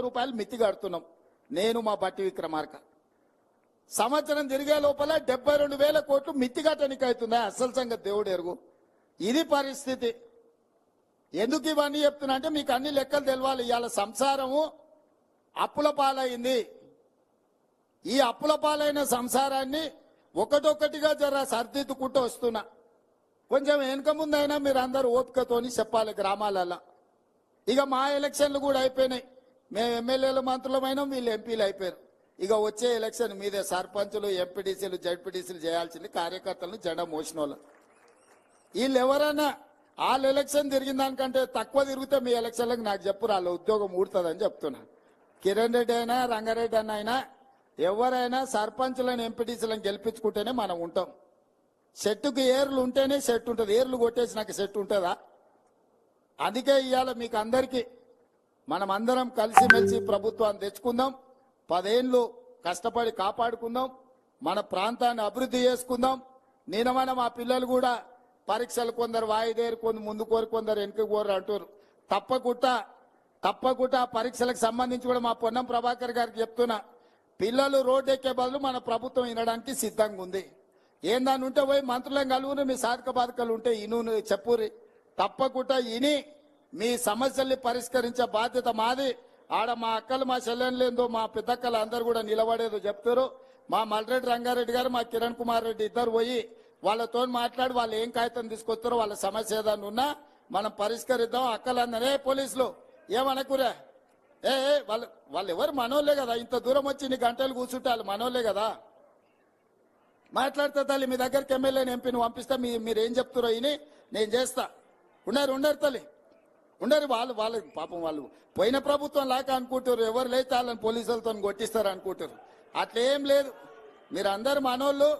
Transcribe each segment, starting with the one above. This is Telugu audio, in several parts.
రూపాయలు మిత్తి కడుతున్నాం. నేను మా బట్టి విక్రమార్క. సంవత్సరం తిరిగే లోపల డెబ్బై రెండు వేల కోట్లు మిత్తి అవుతుందా? అసలు సంగతి దేవుడు ఎరుగు. ఇది పరిస్థితి. ఎందుకు ఇవన్నీ చెప్తున్నా అంటే మీకు అన్ని లెక్కలు తెలవాలి. ఇవాళ సంసారము అప్పుల పాలైంది. ఈ అప్పుల పాలైన సంసారాన్ని ఒకటొక్కటిగా జర సర్దిద్దుకుంటూ వస్తున్నా. కొంచెం వెనుక ముందైనా మీరు అందరూ ఓపికతోని చెప్పాలి గ్రామాలలో ఇక మా ఎలక్షన్లు కూడా అయిపోయినాయి. మేము ఎమ్మెల్యేలు మంత్రులమైనా వీళ్ళు ఎంపీలు అయిపోయారు. ఇక వచ్చే ఎలక్షన్ మీదే సర్పంచులు ఎంపీటీసీలు జడ్పీటీసీలు చేయాల్సింది కార్యకర్తలను జెండా మోసిన వాళ్ళు వీళ్ళు ఎవరైనా వాళ్ళ ఎలక్షన్ తిరిగిన దానికంటే తక్కువ తిరిగితే మీ ఎలక్షన్లకు నాకు చెప్పు వాళ్ళ ఉద్యోగం ఊడుతుందని చెప్తున్నా. కిరణ్ రెడ్డి అయినా రంగారెడ్డి అన్న అయినా ఎవరైనా సర్పంచులను ఎంపీటీసీలను గెలిపించుకుంటేనే మనం ఉంటాం. చెట్టుకు ఏర్లు ఉంటేనే సెట్ ఉంటుంది. ఏర్లు కొట్టేసి నాకు సెట్ ఉంటుందా? అందుకే ఇవాళ మీకు అందరికీ మనం అందరం కలిసిమెలిసి ప్రభుత్వాన్ని తెచ్చుకుందాం. పదేళ్ళు కష్టపడి కాపాడుకుందాం. మన ప్రాంతాన్ని అభివృద్ధి చేసుకుందాం. నినమైన మా పిల్లలు కూడా పరీక్షలు కొందరు వాయిదేరు కొందరు ముందు కోరు కొందరు వెనుక కోరు అంటారు తప్పకుండా తప్పకుండా పరీక్షలకు సంబంధించి కూడా మా పొన్నం ప్రభాకర్ గారికి చెప్తున్నా. పిల్లలు రోడ్డు ఎక్కే బదులు మన ప్రభుత్వం వినడానికి సిద్ధంగా ఉంది. ఏందని ఉంటే పోయి మంత్రులను కలుగురు మీ సాధక బాధకలు ఉంటే ఇను చెప్పురి తప్పకుండా ఇని మీ సమస్యల్ని పరిష్కరించే బాధ్యత మాది. ఆడ మా అక్కలు మా చెల్లెళ్ళేందో మా పెద్దక్కలు అందరు కూడా నిలబడేదో చెప్తారు. మా మల్రెడ్డి రంగారెడ్డి గారు మా కిరణ్ కుమార్ రెడ్డి ఇద్దరు పోయి వాళ్ళతో మాట్లాడి వాళ్ళు ఏం కాగితం తీసుకొస్తారో వాళ్ళ సమస్య ఏదన్నా ఉన్నా మనం పరిష్కరిద్దాం. అక్కలందరే పోలీసులు ఏమనకురా? ఏ వాళ్ళు వాళ్ళు ఎవరు మనోళ్ళే కదా? ఇంత దూరం వచ్చి నీ గంటలు కూర్చుంటే వాళ్ళు మనోళ్ళే కదా? మాట్లాడితే తల్లి మీ దగ్గరికి ఎమ్మెల్యేని ఎంపీని పంపిస్తే. మీ మీరు ఏం చెప్తారో ఇని నేను చేస్తా. ఉన్నారు ఉండరు తల్లి. ఉండరు వాళ్ళు వాళ్ళు పాపం వాళ్ళు. పోయిన ప్రభుత్వం లాగా అనుకుంటారు ఎవరు లేతే వాళ్ళని పోలీసులతో కొట్టిస్తారు అనుకుంటారు అట్లేం లేదు. మీరు అందరు మనోళ్ళు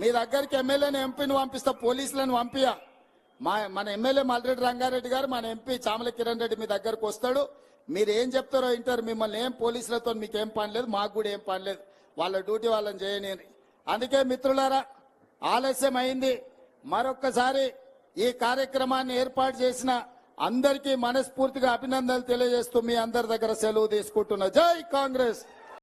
మీ దగ్గరికి ఎమ్మెల్యేని ఎంపీని పంపిస్తా పోలీసులను పంపియా మా మన ఎమ్మెల్యే మల్రెడ్డి రంగారెడ్డి గారు మన ఎంపీ చామల కిరణ్ రెడ్డి మీ దగ్గరకు వస్తాడు. మీరు ఏం చెప్తారో వింటారు. మిమ్మల్ని ఏం పోలీసులతో మీకు ఏం పని లేదు మాకు కూడా ఏం పని లేదు. వాళ్ళ డ్యూటీ వాళ్ళని చేయని అందుకే మిత్రులారా ఆలస్యం అయింది మరొక్కసారి ఈ కార్యక్రమాన్ని ఏర్పాటు చేసిన అందరికీ మనస్ఫూర్తిగా అభినందనలు తెలియజేస్తూ మీ అందరి దగ్గర సెలవు తీసుకుంటున్నా. జై కాంగ్రెస్!